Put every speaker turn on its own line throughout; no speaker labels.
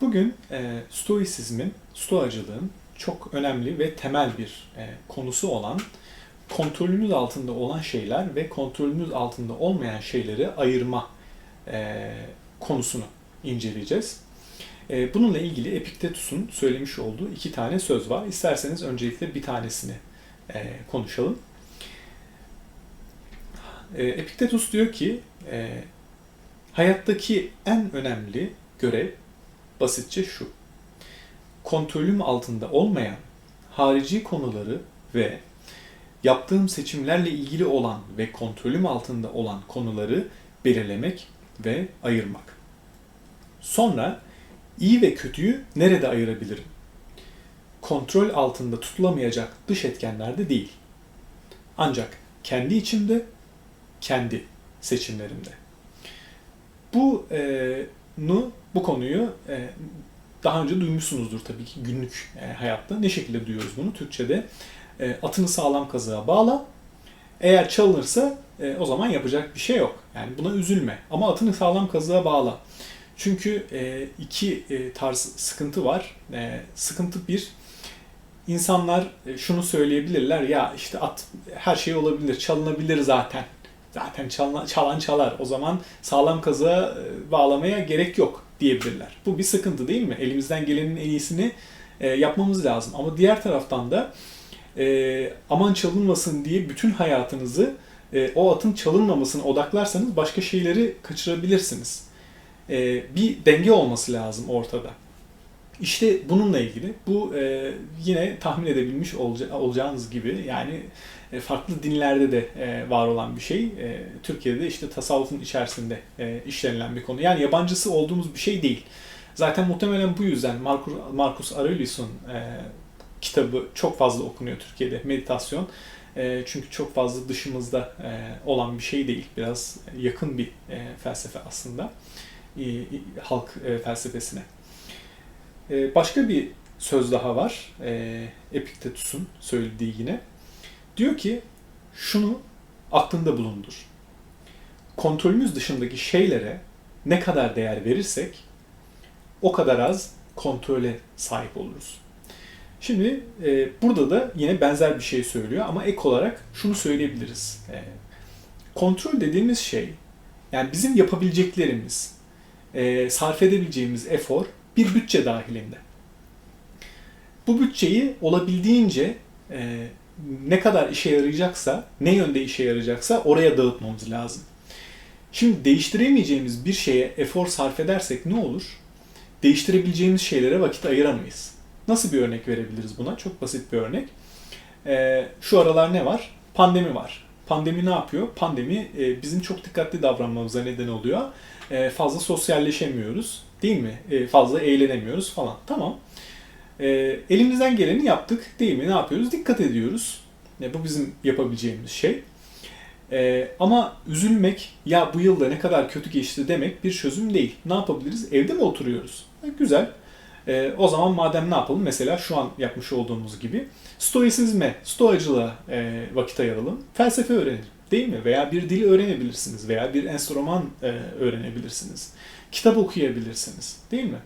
Bugün e, Stoisizmin, Stoacılığın çok önemli ve temel bir e, konusu olan kontrolümüz altında olan şeyler ve kontrolümüz altında olmayan şeyleri ayırma e, konusunu inceleyeceğiz. E, bununla ilgili Epiktetus'un söylemiş olduğu iki tane söz var. İsterseniz öncelikle bir tanesini e, konuşalım. E, Epiktetus diyor ki, e, hayattaki en önemli görev basitçe şu. Kontrolüm altında olmayan harici konuları ve yaptığım seçimlerle ilgili olan ve kontrolüm altında olan konuları belirlemek ve ayırmak. Sonra iyi ve kötüyü nerede ayırabilirim? Kontrol altında tutulamayacak dış etkenlerde değil. Ancak kendi içimde, kendi seçimlerimde. Bu e, nu bu konuyu e, daha önce duymuşsunuzdur tabii ki günlük e, hayatta. Ne şekilde duyuyoruz bunu? Türkçe'de e, atını sağlam kazığa bağla. Eğer çalınırsa e, o zaman yapacak bir şey yok. Yani buna üzülme. Ama atını sağlam kazığa bağla. Çünkü e, iki e, tarz sıkıntı var. E, sıkıntı bir, insanlar e, şunu söyleyebilirler. Ya işte at her şey olabilir, çalınabilir zaten. Zaten çalan, çalan çalar. O zaman sağlam kazığa e, bağlamaya gerek yok diyebilirler. Bu bir sıkıntı değil mi? Elimizden gelenin en iyisini e, yapmamız lazım. Ama diğer taraftan da e, aman çalınmasın diye bütün hayatınızı e, o atın çalınmamasına odaklarsanız başka şeyleri kaçırabilirsiniz. E, bir denge olması lazım ortada. İşte bununla ilgili bu e, yine tahmin edebilmiş olca, olacağınız gibi yani e, farklı dinlerde de e, var olan bir şey. E, Türkiye'de işte tasavvufun içerisinde e, işlenilen bir konu. Yani yabancısı olduğumuz bir şey değil. Zaten muhtemelen bu yüzden Marcus, Marcus Aurelius'un e, kitabı çok fazla okunuyor Türkiye'de meditasyon. E, çünkü çok fazla dışımızda e, olan bir şey değil. Biraz yakın bir e, felsefe aslında e, halk e, felsefesine. E, başka bir söz daha var. E, Epiktetus'un söylediği yine. Diyor ki şunu aklında bulundur. Kontrolümüz dışındaki şeylere ne kadar değer verirsek o kadar az kontrole sahip oluruz. Şimdi e, burada da yine benzer bir şey söylüyor ama ek olarak şunu söyleyebiliriz. E, kontrol dediğimiz şey yani bizim yapabileceklerimiz, e, sarf edebileceğimiz efor bir bütçe dahilinde. Bu bütçeyi olabildiğince e, ne kadar işe yarayacaksa, ne yönde işe yarayacaksa oraya dağıtmamız lazım. Şimdi değiştiremeyeceğimiz bir şeye efor sarf edersek ne olur? Değiştirebileceğimiz şeylere vakit ayıramayız. Nasıl bir örnek verebiliriz buna? Çok basit bir örnek. Ee, şu aralar ne var? Pandemi var. Pandemi ne yapıyor? Pandemi e, bizim çok dikkatli davranmamıza neden oluyor. E, fazla sosyalleşemiyoruz. Değil mi? E, fazla eğlenemiyoruz falan. Tamam. E, elimizden geleni yaptık. Değil mi? Ne yapıyoruz? Dikkat ediyoruz. E, bu bizim yapabileceğimiz şey. E, ama üzülmek, ya bu yılda ne kadar kötü geçti demek bir çözüm değil. Ne yapabiliriz? Evde mi oturuyoruz? E, güzel. E, o zaman madem ne yapalım? Mesela şu an yapmış olduğumuz gibi stoisizme, stoacılığa e, vakit ayıralım. Felsefe öğrenelim. Değil mi? Veya bir dil öğrenebilirsiniz veya bir enstrüman e, öğrenebilirsiniz. Kitap okuyabilirsiniz. Değil mi?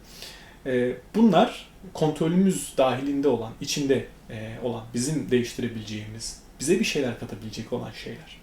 E, bunlar kontrolümüz dahilinde olan, içinde e, olan, bizim değiştirebileceğimiz, bize bir şeyler katabilecek olan şeyler.